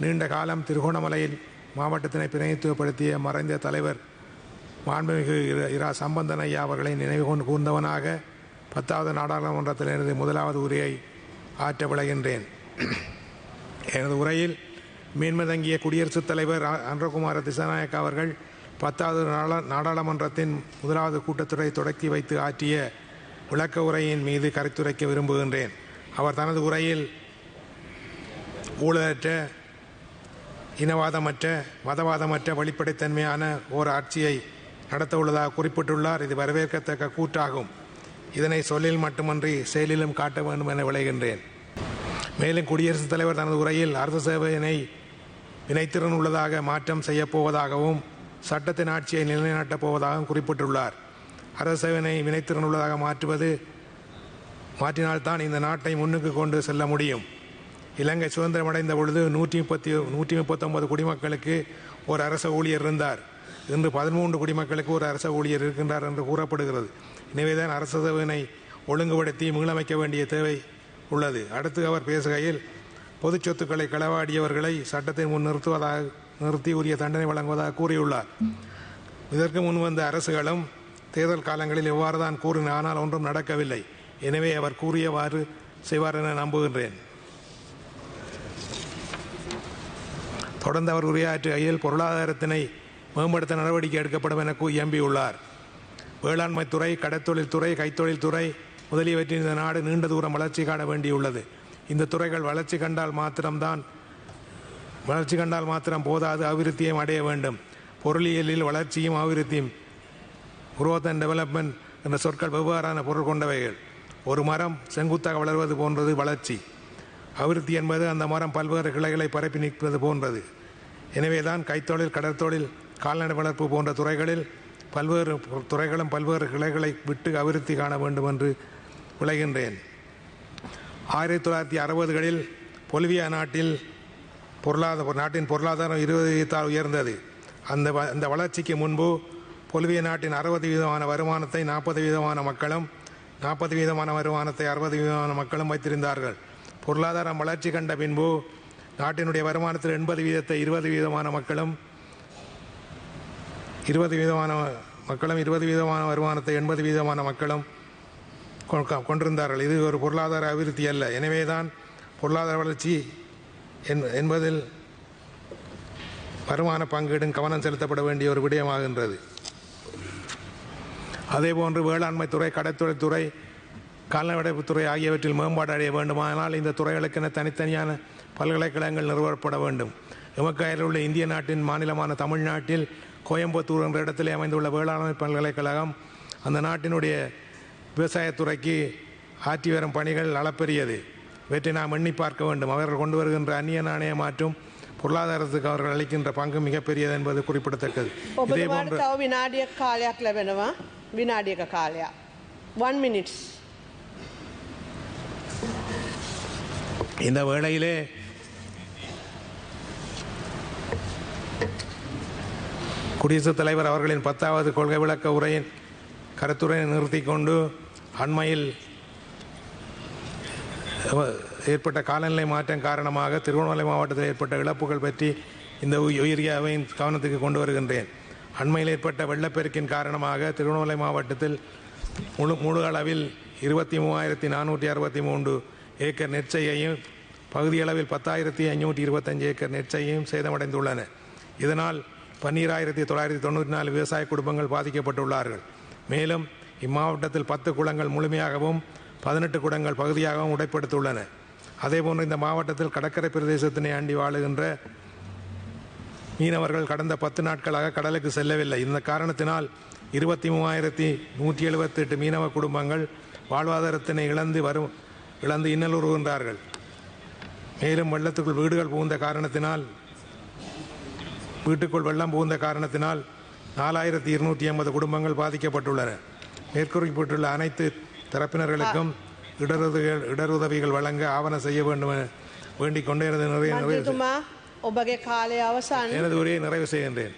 நீண்ட காலம் திருகோணமலையில் மாவட்டத்தினை பிரதிநிதித்துவப்படுத்திய மறைந்த தலைவர் மாண்புமிகு இரா சம்பந்தன் ஐயா அவர்களை நினைவு கொண்டு கூர்ந்தவனாக பத்தாவது நாடாளுமன்றத்திலிருந்து முதலாவது உரையை ஆற்ற விளைகின்றேன். எனது உரையில் மீன்மதங்கிய குடியரசுத் தலைவர் அ- அன்றகுமார திசாநாயக் அவர்கள் பத்தாவது நாடா- நாடாளுமன்றத்தின் முதலாவது கூட்டத்தொடரை தொடக்கி வைத்து ஆற்றிய விளக்க உரையின் மீது கருத்துரைக்க விரும்புகின்றேன். அவர் தனது உரையில் ஊழலற்ற இனவாதமற்ற மதவாதமற்ற வெளிப்படைத்தன்மையான ஓர் ஆட்சியை நடத்த உள்ளதாக குறிப்பிட்டுள்ளார். இது வரவேற்கத்தக்க கூற்றாகும். இதனை சொல்லில் மட்டுமன்றி செயலிலும் காட்ட வேண்டும் என விளைகின்றேன் மேலும் குடியரசுத் தலைவர் தனது உரையில் அரசு சேவையினை வினைத்திறன் உள்ளதாக மாற்றம் செய்யப்போவதாகவும் சட்டத்தின் ஆட்சியை நிலைநாட்டப் போவதாகவும் குறிப்பிட்டுள்ளார். அரசு சேவையினை வினைத்திறன் உள்ளதாக மாற்றுவது மாற்றினால்தான் இந்த நாட்டை முன்னுக்கு கொண்டு செல்ல முடியும். இலங்கை சுதந்திரமடைந்த பொழுது நூற்றி முப்பத்தி நூற்றி முப்பத்தொம்பது குடிமக்களுக்கு ஒரு அரச ஊழியர் இருந்தார். இன்று பதிமூன்று குடிமக்களுக்கு ஒரு அரச ஊழியர் இருக்கின்றார் என்று கூறப்படுகிறது. எனவேதான் அரச சேவையினை ஒழுங்குபடுத்தி மீளமைக்க வேண்டிய தேவை உள்ளது. அடுத்து அவர் பேசுகையில் பொது சொத்துக்களை களவாடியவர்களை சட்டத்தின் முன் நிறுத்துவதாக நிறுத்தி உரிய தண்டனை வழங்குவதாக கூறியுள்ளார். இதற்கு முன் வந்த அரசுகளும் தேர்தல் காலங்களில் இவ்வாறு தான் கூறின ஆனால் ஒன்றும் நடக்கவில்லை. எனவே அவர் கூறியவாறு செய்வார் என நம்புகின்றேன். தொடர்ந்து அவர் உரையாற்றுகையில் பொருளாதாரத்தினை மேம்படுத்த நடவடிக்கை எடுக்கப்படும் என எம்பியுள்ளார் வேளாண்மை துறை கடத்தொழில் துறை கைத்தொழில் துறை முதலியவற்றின் இந்த நாடு நீண்ட தூரம் வளர்ச்சி காண வேண்டியுள்ளது. இந்த துறைகள் வளர்ச்சி கண்டால் மாத்திரம்தான் வளர்ச்சி கண்டால் மாத்திரம் போதாது அபிவிருத்தியும் அடைய வேண்டும். பொருளியலில் வளர்ச்சியும் அபிவிருத்தியும் குரோத் அண்ட் டெவலப்மெண்ட் என்ற சொற்கள் வெவ்வேறான பொருள் கொண்டவைகள். ஒரு மரம் செங்குத்தாக வளர்வது போன்றது வளர்ச்சி. அபிவிருத்தி என்பது அந்த மரம் பல்வேறு கிளைகளை பரப்பி நிற்பது போன்றது. எனவேதான் கைத்தொழில் கடற்தொழில் கால்நடை வளர்ப்பு போன்ற துறைகளில் பல்வேறு துறைகளும் பல்வேறு கிளைகளை விட்டு அபிவிருத்தி காண வேண்டும் என்று விளைகின்றேன். ஆயிரத்தி தொள்ளாயிரத்தி அறுபதுகளில் பொலிவியா நாட்டில் பொருளாதார நாட்டின் பொருளாதாரம் இருபது வீதத்தால் உயர்ந்தது. அந்த வ- அந்த வளர்ச்சிக்கு முன்பு பொலிவிய நாட்டின் அறுபது வீதமான வருமானத்தை நாற்பது வீதமான மக்களும் நாற்பது வீதமான வருமானத்தை அறுபது வீதமான மக்களும் வைத்திருந்தார்கள். பொருளாதாரம் வளர்ச்சி கண்ட பின்பு நாட்டினுடைய வருமானத்தில் எண்பது வீதத்தை இருபது வீதமான மக்களும் இருபது வீதமான மக்களும் இருபது வீதமான வருமானத்தை எண்பது வீதமான மக்களும் கொண்டிருந்தார்கள். இது ஒரு பொருளாதார அபிவிருத்தி அல்ல. எனவே தான் பொருளாதார வளர்ச்சி என்- என்பதில் வருமான பங்கீடும் கவனம் செலுத்தப்பட வேண்டிய ஒரு விடயமாகின்றது. அதேபோன்று வேளாண்மை துறை கடற்தொழில் கால்நடைப்புத்துறை ஆகியவற்றில் மேம்பாடு அடைய வேண்டுமானால் இந்த துறைகளுக்கென தனித்தனியான பல்கலைக்கழகங்கள் நிறுவப்பட வேண்டும். எமக்காயில் உள்ள இந்திய நாட்டின் மாநிலமான தமிழ்நாட்டில் கோயம்புத்தூர் என்ற இடத்திலே அமைந்துள்ள வேளாண்மை பல்கலைக்கழகம் அந்த நாட்டினுடைய விவசாயத்துறைக்கு ஆற்றி வரும் பணிகள் அளப்பெரியது. இவற்றை நாம் எண்ணி பார்க்க வேண்டும். அவர்கள் கொண்டு வருகின்ற அந்நிய நாணய மாற்றும் பொருளாதாரத்துக்கு அவர்கள் அளிக்கின்ற பங்கு மிகப்பெரியது என்பது குறிப்பிடத்தக்கது. இதே போன்ற வினாடிய காலையாக வினாடிய காலையா? ஒன் மினிட்ஸ் இந்த வேளையிலே குடியரசுத் தலைவர் அவர்களின் பத்தாவது கொள்கை விளக்க உரையின் கருத்துரையை நிறுத்தி கொண்டு அண்மையில் ஏற்பட்ட காலநிலை மாற்றம் காரணமாக திருவண்ணாமலை மாவட்டத்தில் ஏற்பட்ட இழப்புகள் பற்றி இந்த உய- கவனத்துக்கு கொண்டு வருகின்றேன். அண்மையில் ஏற்பட்ட வெள்ளப்பெருக்கின் காரணமாக திருவண்ணாமலை மாவட்டத்தில் முழு முழு அளவில் இருபத்தி மூவாயிரத்தி நானூற்றி அறுபத்தி மூன்று ஏக்கர் நெற்செய்யையும் பகுதியளவில் பத்தாயிரத்தி ஐநூற்றி இருபத்தஞ்சு ஏக்கர் நெற்செய்யும் சேதமடைந்துள்ளன. இதனால் பன்னீராயிரத்தி தொள்ளாயிரத்தி தொண்ணூற்றி நாலு விவசாய குடும்பங்கள் பாதிக்கப்பட்டுள்ளார்கள். மேலும் இம்மாவட்டத்தில் பத்து குளங்கள் முழுமையாகவும் பதினெட்டு குளங்கள் பகுதியாகவும் உடைப்படுத்தியுள்ளன அதேபோன்று இந்த மாவட்டத்தில் கடற்கரை பிரதேசத்தினை ஆண்டி வாழுகின்ற மீனவர்கள் கடந்த பத்து நாட்களாக கடலுக்கு செல்லவில்லை. இந்த காரணத்தினால் இருபத்தி மூவாயிரத்தி நூற்றி எழுபத்தி எட்டு மீனவ குடும்பங்கள் வாழ்வாதாரத்தினை இழந்து வரும் இழந்து இன்னலுறுகின்றார்கள் மேலும் வெள்ளத்துக்குள் வீடுகள் புகுந்த காரணத்தினால் வீட்டுக்குள் வெள்ளம் புகுந்த காரணத்தினால் நாலாயிரத்தி இருநூற்றி ஐம்பது குடும்பங்கள் பாதிக்கப்பட்டுள்ளன. மேற்குறிப்பிட்டுள்ள அனைத்து தரப்பினர்களுக்கும் இடருதவிகள் இடருதவிகள் வழங்க ஆவணம் செய்ய வேண்டும் வேண்டிக் கொண்டே நிறைய நிறைவு எனது உரையை நிறைவு செய்கின்றேன்.